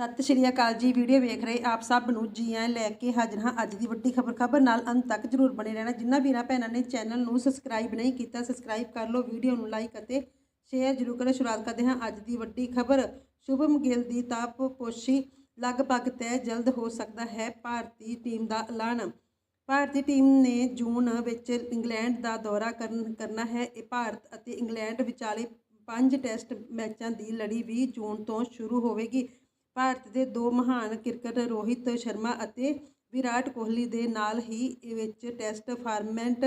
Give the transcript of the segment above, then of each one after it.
ਸਤਿ ਸ਼੍ਰੀ ਅਕਾਲ ਜੀ, ਵੀਡੀਓ ਵੇਖ ਰਹੇ ਆਪ ਸਭ ਨੂੰ ਜੀ ਆਇਆਂ ਲੈ ਕੇ ਹਾਜ਼ਰ ਹਾਂ ਅੱਜ ਦੀ ਵੱਡੀ ਖਬਰ। ਖਬਰ ਨਾਲ ਅੰਤ ਤੱਕ ਜਰੂਰ ਬਣੇ ਰਹਿਣਾ। ਜਿਨ੍ਹਾਂ ਵੀਰਾਂ ਭੈਣਾਂ ਨੇ ਚੈਨਲ ਨੂੰ ਸਬਸਕ੍ਰਾਈਬ ਨਹੀਂ ਕੀਤਾ, ਸਬਸਕ੍ਰਾਈਬ ਕਰ ਲਓ, ਵੀਡੀਓ ਨੂੰ ਲਾਈਕ ਅਤੇ ਸ਼ੇਅਰ ਜਰੂਰ ਕਰੋ। ਸ਼ੁਰੂਆਤ ਕਰਦੇ ਹਾਂ ਅੱਜ ਦੀ ਵੱਡੀ ਖਬਰ। ਸ਼ੁਭਮ ਗਿੱਲ ਦੀ ਤਾਪਪੋਸ਼ੀ ਲਗਭਗ ਤੈਅ ਜਲਦ ਹੋ ਸਕਦਾ ਹੈ, ਭਾਰਤੀ ਟੀਮ ਦਾ ਐਲਾਨ। ਭਾਰਤੀ ਟੀਮ ਨੇ ਜੂਨ ਵਿੱਚ ਇੰਗਲੈਂਡ ਦਾ ਦੌਰਾ ਕਰਨ, ਕਰਨਾ ਹੈ। ਇਹ ਭਾਰਤ ਅਤੇ ਇੰਗਲੈਂਡ ਵਿਚਾਲੇ ਪੰਜ ਟੈਸਟ ਮੈਚਾਂ ਦੀ ਲੜੀ 20 ਜੂਨ ਤੋਂ ਸ਼ੁਰੂ ਹੋਵੇਗੀ। ਭਾਰਤ ਦੇ ਦੋ ਮਹਾਨ ਕ੍ਰਿਕਟਰ ਰੋਹਿਤ ਸ਼ਰਮਾ ਅਤੇ ਵਿਰਾਟ ਕੋਹਲੀ ਦੇ ਨਾਲ ਹੀ ਇਹ ਵਿੱਚ ਟੈਸਟ ਫਾਰਮੈਟ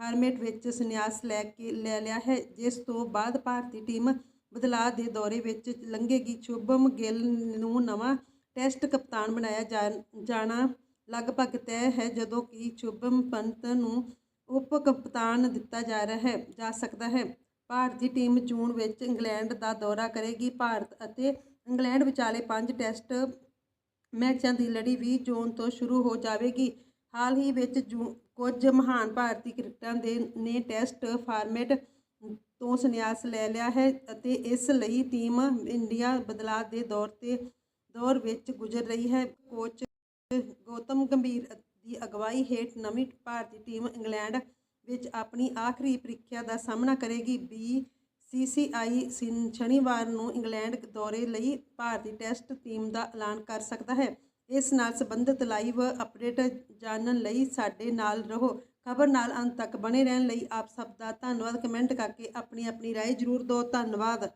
ਫਾਰਮੈਟ ਵਿੱਚ ਸੰਨਿਆਸ ਲੈ ਕੇ ਲੈ ਲਿਆ ਹੈ, ਜਿਸ ਤੋਂ ਬਾਅਦ ਭਾਰਤੀ ਟੀਮ ਬਦਲਾਅ ਦੇ ਦੌਰੇ ਵਿੱਚ ਲੰਘੇਗੀ। ਸ਼ੁਭਮ ਗਿੱਲ ਨੂੰ ਨਵਾਂ ਟੈਸਟ ਕਪਤਾਨ ਬਣਾਇਆ ਜਾ- ਜਾਣਾ ਲਗਭਗ ਤੈਅ ਹੈ, ਜਦੋਂ ਕਿ ਸ਼ੁਭਮ ਪੰਤ ਨੂੰ ਉਪ ਕਪਤਾਨ ਦਿੱਤਾ ਜਾ ਰਿਹਾ ਹੈ, ਜਾ ਸਕਦਾ ਹੈ। ਭਾਰਤੀ ਟੀਮ ਜੂਨ ਵਿੱਚ ਇੰਗਲੈਂਡ ਦਾ ਦੌਰਾ ਕਰੇਗੀ। ਭਾਰਤ ਅਤੇ ਇੰਗਲੈਂਡ ਵਿਚਾਲੇ ਪੰਜ ਟੈਸਟ ਮੈਚਾਂ ਦੀ ਲੜੀ 20 ਜੂਨ ਤੋਂ ਸ਼ੁਰੂ ਹੋ ਜਾਵੇਗੀ। ਹਾਲ ਹੀ ਵਿੱਚ ਜੂ, ਕੁਝ ਮਹਾਨ ਭਾਰਤੀ ਕ੍ਰਿਕਟਰਾਂ ਦੇ, ਨੇ ਟੈਸਟ ਫਾਰਮੈਟ ਤੋਂ ਸੰਨਿਆਸ ਲੈ ਲਿਆ ਹੈ ਅਤੇ ਇਸ ਲਈ ਟੀਮ ਇੰਡੀਆ ਬਦਲਾਅ ਦੇ ਦੌਰ ਤੇ, ਦੌਰ ਵਿੱਚ ਗੁਜ਼ਰ ਰਹੀ ਹੈ। ਕੋਚ ਗੌਤਮ ਗੰਭੀਰ ਦੀ ਅਗਵਾਈ ਹੇਠ ਨਵੀਂ ਭਾਰਤੀ ਟੀਮ ਇੰਗਲੈਂਡ ਵਿੱਚ ਆਪਣੀ ਆਖਰੀ ਪ੍ਰੀਖਿਆ ਦਾ ਸਾਹਮਣਾ ਕਰੇਗੀ। ਬੀ ਸੀਸੀਆਈ ਸ਼ਨੀਵਾਰ ਨੂੰ ਇੰਗਲੈਂਡ ਦੌਰੇ ਲਈ ਭਾਰਤੀ ਟੈਸਟ ਟੀਮ ਦਾ ਐਲਾਨ ਕਰ ਸਕਦਾ ਹੈ ਇਸ ਨਾਲ ਸੰਬੰਧਿਤ ਲਾਈਵ ਅਪਡੇਟ ਜਾਣਨ ਲਈ ਸਾਡੇ ਨਾਲ ਰਹੋ ਖਬਰ ਨਾਲ ਅੰਤ ਤੱਕ ਬਣੇ ਰਹਿਣ ਲਈ ਆਪ ਸਭ ਦਾ ਧੰਨਵਾਦ ਕਮੈਂਟ ਕਰਕੇ ਆਪਣੀ ਆਪਣੀ رائے ਜ਼ਰੂਰ ਦਿਓ ਧੰਨਵਾਦ